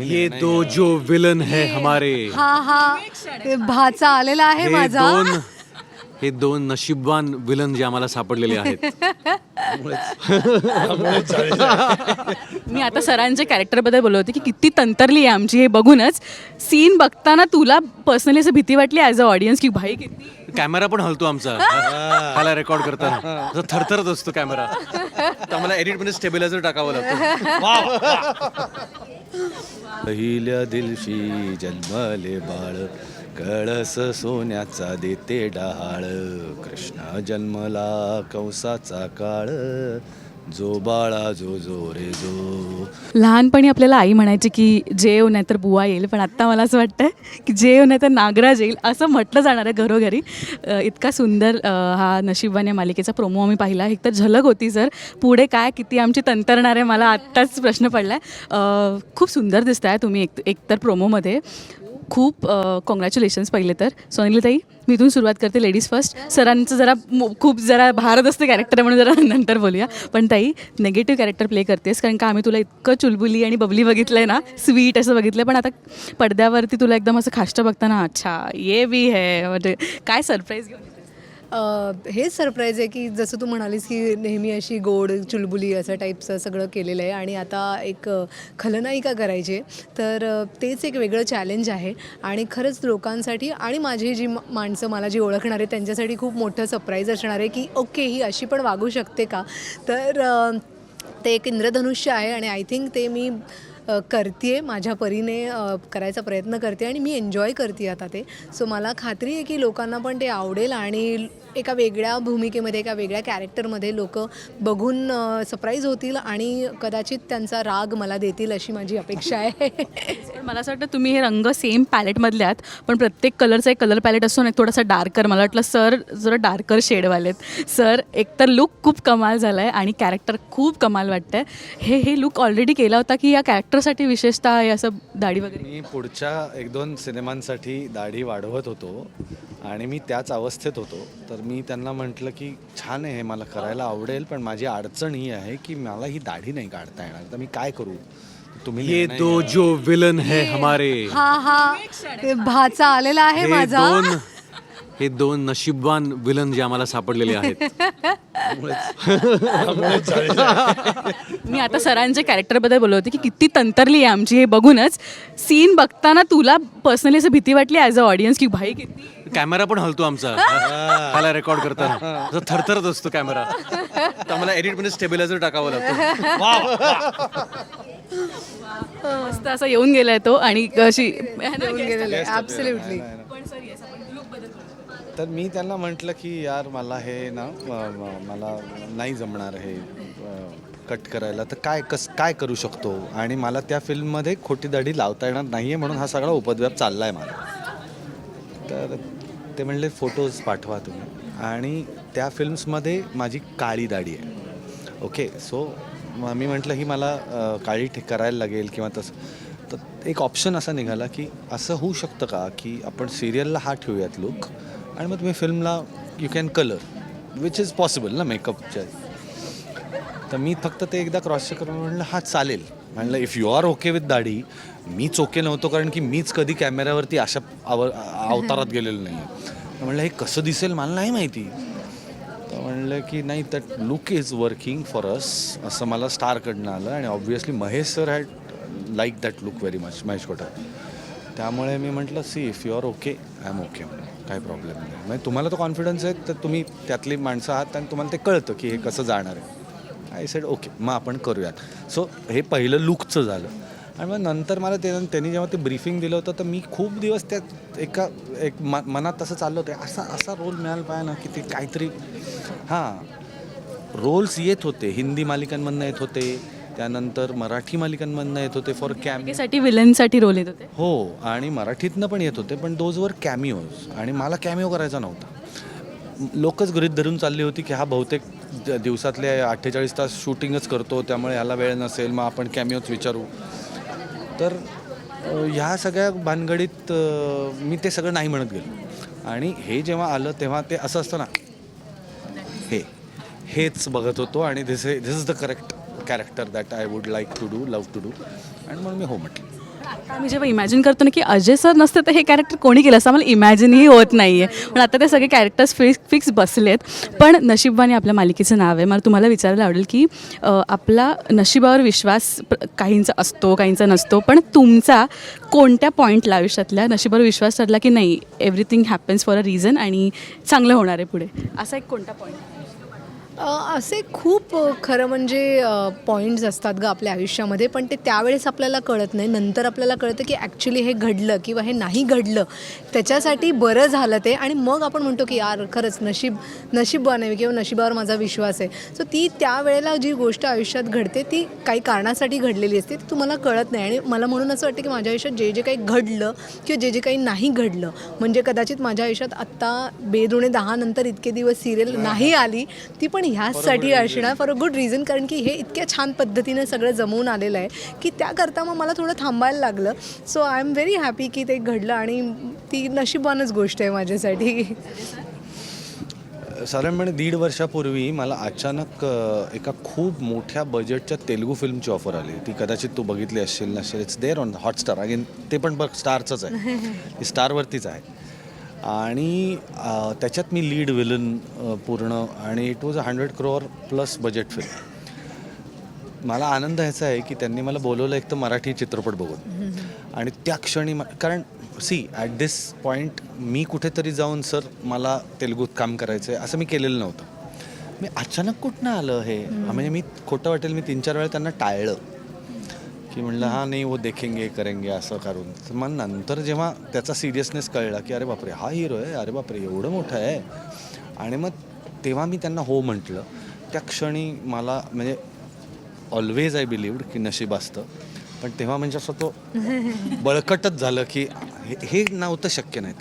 ये. दो जो विलन है हमारे. हा हा. भाचा आलेला आहे हे माझा. दोन हे दोन नशीबवान विलन जे आम्हाला सापडलेले आहेत. मी आता सरांच्या कॅरेक्टरबद्दल बोलत होते की किती तंतरली आहे आमची हे बघूनच सीन बघताना तुला पर्सनली असं भीती वाटली ॲज अ ऑडियन्स की भाई किती कॅमेरा पण हलतो आमचा. ह्याला रेकॉर्ड करताना. असं थरथरत असतो कॅमेरा तर आम्हाला एडिटमध्ये स्टेबिलायझर टाकावं लागतं. पहिल्या दिवशी जन्मले बाळ कळस सोन्याचा देते डहाळ. कृष्ण जन्मला कंसाचा काळ जो बाळा जो जो रे जो. लहानपणी आपल्याला आई म्हणायची की जेव नाही तर बुवा येईल. पण आत्ता मला असं वाटतं की जेव नाही तर नागराज येईल. असं म्हटलं जाणार आहे घरोघरी. अ, इतका सुंदर अ, हा नशिबवान मालिकेचा प्रोमो आम्ही पाहिला. एक तर झलक होती सर. पुढे काय किती आमची तंतरणार आहे मला आत्ताच प्रश्न पडला आहे खूप सुंदर दिसत आहे तुम्ही एक एकतर प्रोमोमध्ये खूप कॉंग्रॅच्युलेशन्स पहिले तर. सोनिलीताई मी इथून सुरुवात करते लेडीज फर्स्ट सरांचं जरा खूप जरा भारत असते कॅरेक्टर म्हणून जरा नंतर बोलूया. पण ताई नेगेटिव्ह कॅरेक्टर प्ले करतेस कारण का आम्ही तुला इतकं चुलबुली आणि बबली बघितलं आहे ना स्वीट असं बघितलं पण आता पडद्यावरती तुला एकदम असं खाष्ट बघताना अच्छा ये बी है. म्हणजे काय सरप्राईज घेऊन हेच सरप्राईज आहे की जसं तू म्हणालीस की नेहमी अशी गोड चुलबुली असं टाईपचं सगळं केलेलं आहे आणि आता एक खलनायिका करायची आहे. तर तेच एक वेगळं चॅलेंज आहे आणि खरंच लोकांसाठी आणि माझी जी माणसं मला जी ओळखणार आहे त्यांच्यासाठी खूप मोठं सरप्राईज असणार आहे की ओके ही अशी पण वागू शकते का तर ते एक इंद्रधनुष्य आहे आणि आय थिंक ते मी करते माझ्या परीने करायचा प्रयत्न करते आणि मी एन्जॉय करते आता ते सो मला खात्री आहे की लोकांना पण ते आवडेल आणि एका वेगळ्या भूमिकेमध्ये एका वेगळ्या कॅरेक्टरमध्ये लोक बघून सरप्राईज होतील आणि कदाचित त्यांचा राग मला देतील अशी माझी अपेक्षा आहे. पण मला असं वाटतं तुम्ही हे रंग सेम पॅलेटमधले आहात पण प्रत्येक कलरचा एक कलर पॅलेट असतो ना एक थोडासा डार्कर मला वाटलं सर जरा डार्कर शेडवालेत सर एकतर लुक खूप कमाल झाला आहे आणि कॅरेक्टर खूप कमाल वाटतं आहे हे हे लुक ऑलरेडी केला होता की या कॅरेक्टरसाठी विशेषतः हे असं दाढी वगैरे? मी पुढच्या एक दोन सिनेमांसाठी दाढी वाढवत होतो. आणि मी त्याच अवस्थेत होतो. तर मी त्यांना म्हटलं की छान आहे हे मला करायला आवडेल पण माझी अडचण ही आहे की मला ही दाढी नाही काढता येणार. तर मी काय करू? तुम्ही ये निर्णय दो घ्या. जो विलन है हमारे। हा हा. भाचा आलेला आहे हे माझा. दोन हे दोन नशीबवान विलन जे आम्हाला सापडलेले आहेत. मी आता सरांच्या कॅरेक्टरबद्दल बोलत होते की किती तंतरली आहे आमची हे बघूनच. सीन बघताना तुला पर्सनली असं भीती वाटली ॲज अ ऑडियन्स की भाई किती कॅमेरा पण हलतो आमचा. ह्याला रेकॉर्ड करताना. थरथरत असतो कॅमेरा. तर आम्हाला एडिटमध्ये स्टेबिलायझर टाकावं लागतं. मस्त असं येऊन गेलाय तो आणि अशी तर मी त्यांना म्हटलं की यार मला हे ना म- म- मला नाही जमणार हे कट करायला. तर काय कस काय करू शकतो? आणि मला त्या फिल्ममध्ये खोटी दाढी लावता येणार नाही आहे म्हणून हा सगळा उपद्व्याप चालला आहे मला तर ते म्हणले फोटोज पाठवा तुम्ही. आणि त्या फिल्म्समध्ये माझी काळी दाढी आहे. ओके सो मी म्हटलं ही मला काळी ठे करायला लागेल किंवा तसं. तर एक ऑप्शन असा निघाला की असं होऊ शकतं का की आपण सिरियलला हा ठेवूयात लुक आणि मग तुम्ही फिल्मला you can colour which is possible ना मेकअपच्या तर मी फक्त ते एकदा क्रॉस चेक करून म्हणलं हा चालेल. म्हणलं if you are okay with दाढी मीच ओके नव्हतो कारण की मीच कधी कॅमेऱ्यावरती अशा आव अवतारात गेलेलो नाही आहे म्हणलं हे कसं दिसेल मला नाही माहिती. तर म्हणलं की नाही that look is working for us असं मला स्टारकडनं आलं आणि obviously Mahesh sir had like that look very much Mahesh Kota त्यामुळे मी म्हटलं see if you are okay I am okay काही प्रॉब्लेम नाही. म्हणजे तुम्हाला तो कॉन्फिडन्स आहे तर तुम्ही त्यातली माणसं आहात आणि तुम्हाला ते कळतं की हे कसं जाणार आहे. आय सेड ओके मग आपण करूयात. सो हे पहिलं लुकचं झालं. आणि मग नंतर मला ते त्यांनी जेव्हा ते ब्रीफिंग दिलं होतं तर मी खूप दिवस त्यात एका एक म मनात तसं चाललं होतं. असा असा रोल मिळायला पाहिजे ना की ते काहीतरी हां. रोल्स येत होते. हिंदी मालिकांमधनं येत होते. त्यानंतर मराठी मालिकांमधनं येत होते फॉर कॅमसाठी विलनसाठी रोल येत होते. हो आणि मराठीतनं पण येत होते पण दोजवर कॅमिओज आणि मला कॅमिओ करायचा नव्हता. लोकच गृहीत धरून चालली होती की हा बहुतेक दिवसातले अठ्ठेचाळीस तास शूटिंगच करतो त्यामुळे ह्याला वेळ नसेल मग आपण कॅमिओच विचारू. तर ह्या सगळ्या भानगडीत मी ते सगळं नाही म्हणत गेलो. आणि हे जेव्हा आलं तेव्हा ते असं असतं ना हे हेच बघत होतो आणि this this is the correct character that I would like to do love to do आणि म्हणून मी हो म्हटलं. आम्ही जेव्हा इमॅजिन करतो ना की अजय सर नसते तर हे कॅरेक्टर कोणी केलं असं आम्हाला इमॅजिनही होत नाही आहे पण आता ते सगळे कॅरेक्टर्स फिक्स फिक्स बसलेत. पण नशिबवानी आपल्या मालिकेचं नाव आहे. मला तुम्हाला विचारायला आवडेल की आपला नशिबावर विश्वास काहींचा असतो काहींचा नसतो पण तुमचा कोणत्या पॉईंटला आयुष्यातल्या नशिबावर विश्वास ठरला की नाही everything happens for a reason आणि चांगलं होणार आहे पुढे? असा एक कोणता पॉईंट असे खूप खरं म्हणजे पॉईंट्स असतात ग आपल्या आयुष्यामध्ये पण ते त्यावेळेस आपल्याला कळत नाही. नंतर आपल्याला कळतं की ॲक्च्युली हे घडलं किंवा हे नाही घडलं. त्याच्यासाठी बरं झालं ते आणि मग आपण म्हणतो की यार खरंच नशीब नशीब बनावी किंवा नशिबावर माझा विश्वास आहे. सो ती त्यावेळेला जी गोष्ट आयुष्यात घडते ती काही कारणासाठी घडलेली असते. ती तुम्हाला कळत नाही आणि मला म्हणून असं वाटतं की माझ्या आयुष्यात जे जे काही घडलं किंवा जे जे काही नाही घडलं म्हणजे कदाचित माझ्या आयुष्यात आत्ता बेदुणे दहा नंतर इतके दिवस सिरियल नाही आली ती पण ह्याचसाठी असणार फॉर अ गुड रिझन कारण की हे इतक्या छान पद्धतीने सगळं जमवून आलेलं आहे की त्याकरता मग मला थोडं थांबायला लागलं. So I am very happy की ते घडलं आणि ती नशिबानच गोष्ट आहे माझ्यासाठी. साधारणपणे दीड वर्षापूर्वी मला अचानक एका खूप मोठ्या बजेटच्या तेलुगू फिल्मची ऑफर आली. ती कदाचित तू बघितली असशील नसेल it's there on Hotstar again ते पण बघ स्टारचंच आहे. स्टारवरतीच आहे. आणि त्याच्यात मी लीड विलन पूर्ण आणि it was a hundred crore plus budget film मला आनंद ह्याचा आहे की त्यांनी मला बोलवलं एक तर मराठी चित्रपट बघून. आणि त्या क्षणी कारण सी ॲट दिस पॉईंट मी कुठेतरी जाऊन सर मला तेलुगूत काम करायचं आहे असं मी केलेलं नव्हतं. मी अचानक कुठनं आलं हे? म्हणजे मी खोटं वाटेल मी तीन चार वेळा त्यांना टाळलं. की म्हणलं हां नाही वो देखेंगे करेंगे असं करून. तर मग नंतर जेव्हा त्याचा सिरियसनेस कळला की अरे बापरे हा हिरो आहे अरे बापरे एवढं मोठं आहे. आणि मग तेव्हा मी त्यांना हो म्हटलं. त्या क्षणी मला म्हणजे ऑलवेज आय बिलीव्ड की नशीब असतं. पण तेव्हा म्हणजे असं तो बळकटच झालं की हे नव्हतं शक्य नाही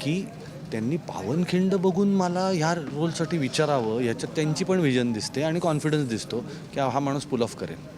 की त्यांनी पावनखिंड बघून मला ह्या रोलसाठी विचारावं ह्याच्यात त्यांची पण विजन दिसते आणि कॉन्फिडन्स दिसतो की हा माणूस पुल ऑफ करेल.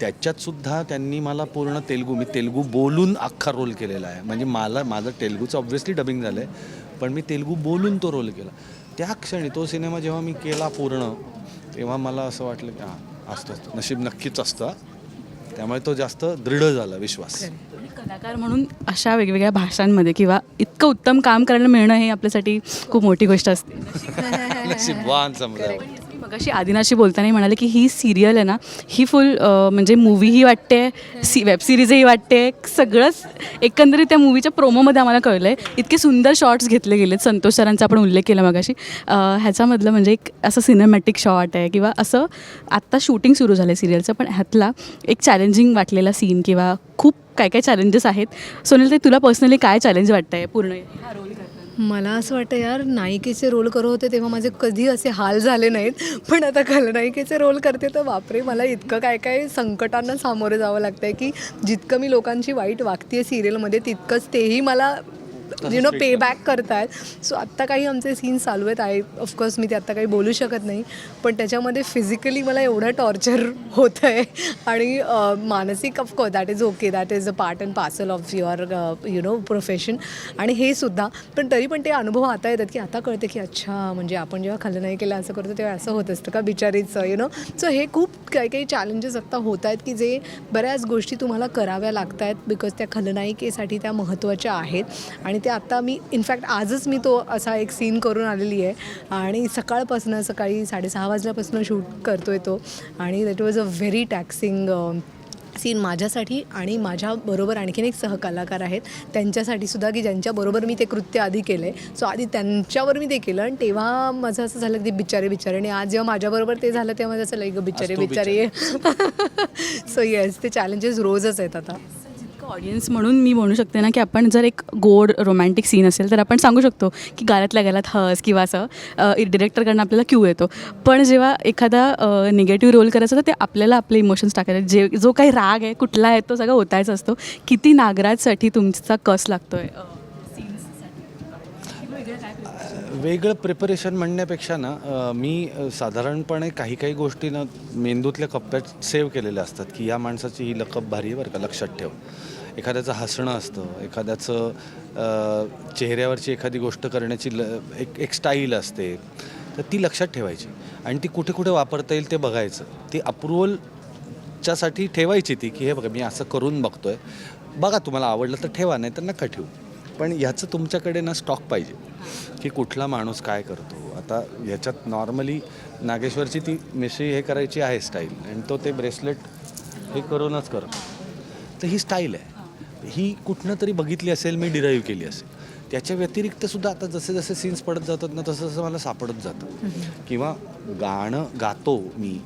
त्याच्यात सुद्धा त्यांनी मला पूर्ण तेलगू मी तेलगू बोलून अख्खा रोल केलेला आहे. म्हणजे मला माझं तेलगूचं ऑब्व्हियसली डबिंग झालं आहे पण मी तेलगू बोलून तो रोल केला. त्या क्षणी तो सिनेमा जेव्हा मी केला पूर्ण तेव्हा मला असं वाटलं की हां असतं असतं. नशीब नक्कीच असतं त्यामुळे तो जास्त दृढ झाला विश्वास. कलाकार म्हणून अशा वेगवेगळ्या भाषांमध्ये किंवा इतकं उत्तम काम करायला मिळणं हे आपल्यासाठी खूप मोठी गोष्ट असते. नशीबवान समजा. मग अशी आदिनाशी बोलताना म्हणाले की ही सिरियल आहे ना ही फुल म्हणजे मूवीही वाटते सी वेब सिरीजही वाटते सगळंच एकंदरीत त्या मूवीच्या प्रोमोमध्ये आम्हाला कळलं आहे इतके सुंदर शॉर्ट्स घेतले गेलेत संतोष सरांचा आपण उल्लेख केला मगाशी. ह्याच्यामधलं म्हणजे एक असं सिनेमॅटिक शॉट आहे किंवा असं आत्ता शूटिंग सुरू झालं आहे सिरियलचं पण ह्यातला एक चॅलेंजिंग वाटलेला सीन किंवा खूप काय काय चॅलेंजेस आहेत. सोनील ते तुला पर्सनली काय चॅलेंज वाटतं आहे पूर्ण? हा रोल मला असं वाटतं यार नायिकेचे रोल करत होते तेव्हा माझे कधी असे हाल झाले नाहीत. पण आता खलनायिकेचे रोल करते तर बापरे मला इतकं काय काय संकटांना सामोरे जावं लागतं आहे की जितकं मी लोकांची वाईट वागते सिरियलमध्ये तितकंच तेही मला यु नो पे बॅक करतायत सो आत्ता काही आमचे सीन्स चालू आहेत. आय ऑफकोर्स मी ते आत्ता काही बोलू शकत नाही. पण त्याच्यामध्ये फिजिकली मला एवढं टॉर्चर होतं आहे आणि मानसिक of course that is okay that is a part and parcel of your you know profession आणि हे सुद्धा. पण तरी पण ते अनुभव आता येतात की आता कळते की अच्छा म्हणजे आपण जेव्हा खलनायिकेला असं करतो तेव्हा असं होत असतं का बिचारीचं यु नो सो हे खूप काही काही चॅलेंजेस आत्ता होत आहेत की जे बऱ्याच गोष्टी तुम्हाला कराव्या लागत आहेत बिकॉज त्या खलनायिकेसाठी त्या महत्त्वाच्या आहेत. आणि ते आत्ता मी इनफॅक्ट आजच मी तो असा एक सीन करून आलेली आहे. आणि सकाळपासून सकाळी साडेसहा वाजल्यापासून शूट करतो आहे तो. आणि that was a very taxing scene माझ्यासाठी आणि माझ्याबरोबर आणखीन एक सहकलाकार आहेत. त्यांच्यासाठी सुद्धा की ज्यांच्याबरोबर मी ते कृत्य आधी केलं. आहे सो आधी त्यांच्यावर मी ते केलं आणि तेव्हा माझं असं झालं की बिचारे बिचारे आणि आज जेव्हा माझ्याबरोबर ते झालं तेव्हा माझं असं लाईक बिचारे बिचारे. सो येस ते चॅलेंजेस रोजच आहेत आता. ऑडियन्स म्हणून मी म्हणू शकते ना की आपण जर एक गोड रोमॅन्टिक सीन असेल तर आपण सांगू शकतो की गाण्यातल्या गाण्यात हस किंवा असं डिरेक्टरकडनं आपल्याला क्यू येतो. पण जेव्हा एखादा निगेटिव्ह रोल करायचा तर ते आपल्याला आपले इमोशन्स टाकायचे. जे जो काही राग आहे कुठला आहे तो सगळा ओतायचा असतो. किती नागराजसाठी तुमचा कस लागतो आहे वेगळं प्रिपरेशन म्हणण्यापेक्षा ना मी साधारणपणे काही काही गोष्टी ना मेंदूतल्या कप्प्यात सेव्ह केलेल्या असतात की या माणसाची ही लकब भारी आहे बरं का लक्षात ठेव. एखाद्याचं हसणं असतं एखाद्याचं चेहऱ्यावरची एखादी गोष्ट करण्याची ल एक एक स्टाईल असते तर ती लक्षात ठेवायची. आणि ती कुठे कुठे वापरता येईल ते बघायचं. ती अप्रुवलच्यासाठी ठेवायची ती की हे बघा मी असं करून बघतो आहे बघा तुम्हाला आवडलं तर ठेवा नाही तर नका ठेवू. पण ह्याचं तुमच्याकडे ना स्टॉक पाहिजे की कुठला माणूस काय करतो. आता ह्याच्यात नॉर्मली नागेश्वरची ती मिश्री हे करायची आहे स्टाईल आणि तो ते ब्रेसलेट हे करूनच करतो. तर ही स्टाईल आहे. ही कुठनं तरी बघितली असेल मी डिराईव्ह केली असेल. त्याच्या व्यतिरिक्त सुद्धा आता जसे जसे सीन्स पडत जातात ना तसं तसं मला सापडत जातं. किंवा गाणं गातो मी.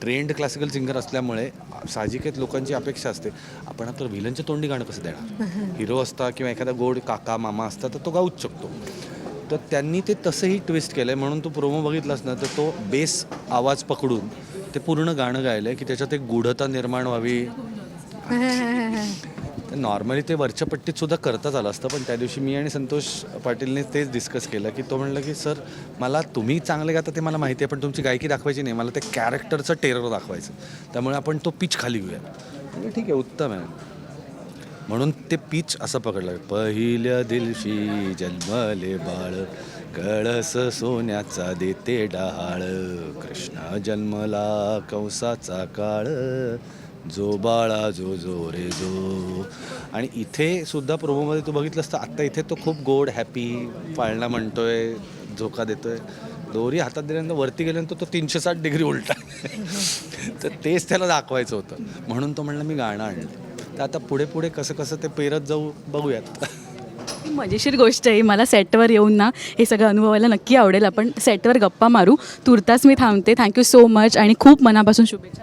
ट्रेंड क्लासिकल सिंगर असल्यामुळे साहजिक आहेत लोकांची अपेक्षा असते. आपण आता विलनच्या तोंडी गाणं कसं देणार? हिरो असता किंवा एखादा गोड काका मामा असता तर तो गाऊच शकतो. तर त्यांनी ते तसंही ट्विस्ट केलं आहे म्हणून तू प्रोमो बघितलास ना तर तो बेस आवाज पकडून ते पूर्ण गाणं गायलं आहे की त्याच्यात एक गूढता निर्माण व्हावी. नॉर्मली ते वरच्या पट्टीत सुद्धा करताच आलं असतं पण त्या दिवशी मी आणि संतोष पाटीलने तेच डिस्कस केलं की तो म्हणलं की सर मला तुम्ही चांगले गाता ते मला माहिती आहे पण तुमची गायकी दाखवायची नाही मला ते कॅरेक्टरचं टेरर दाखवायचं त्यामुळे आपण तो पिच खाली घेऊया. म्हणजे ठीक आहे उत्तम आहे. म्हणून ते पीच असं पकडलं पहिल्या दिवशी जन्मले बाळ कळस सोन्याचा देते डहाळ कृष्णा जन्मला कंसाचा काळ जो बाळा जो जो रे जो. आणि इथे सुद्धा प्रोमोमध्ये तू बघितलंस तर आत्ता इथे तो खूप गोड हॅपी पाळणा म्हणतोय झोका देतोय. दोरी हातात दिल्यानंतर वरती गेल्यानंतर तो तीनशे साठ डिग्री उलटा. तर तेच त्याला दाखवायचं होतं. म्हणून तो म्हणलं मी गाणं आणलं. तर आता पुढे पुढे कसं कसं ते पेरत जाऊ बघूयात मजेशीर गोष्ट आहे. मला सेटवर येऊन ना हे सगळं अनुभवायला नक्की आवडेल. आपण सेटवर गप्पा मारू. तुर्तास मी थांबते. थँक्यू सो मच आणि खूप मनापासून शुभेच्छा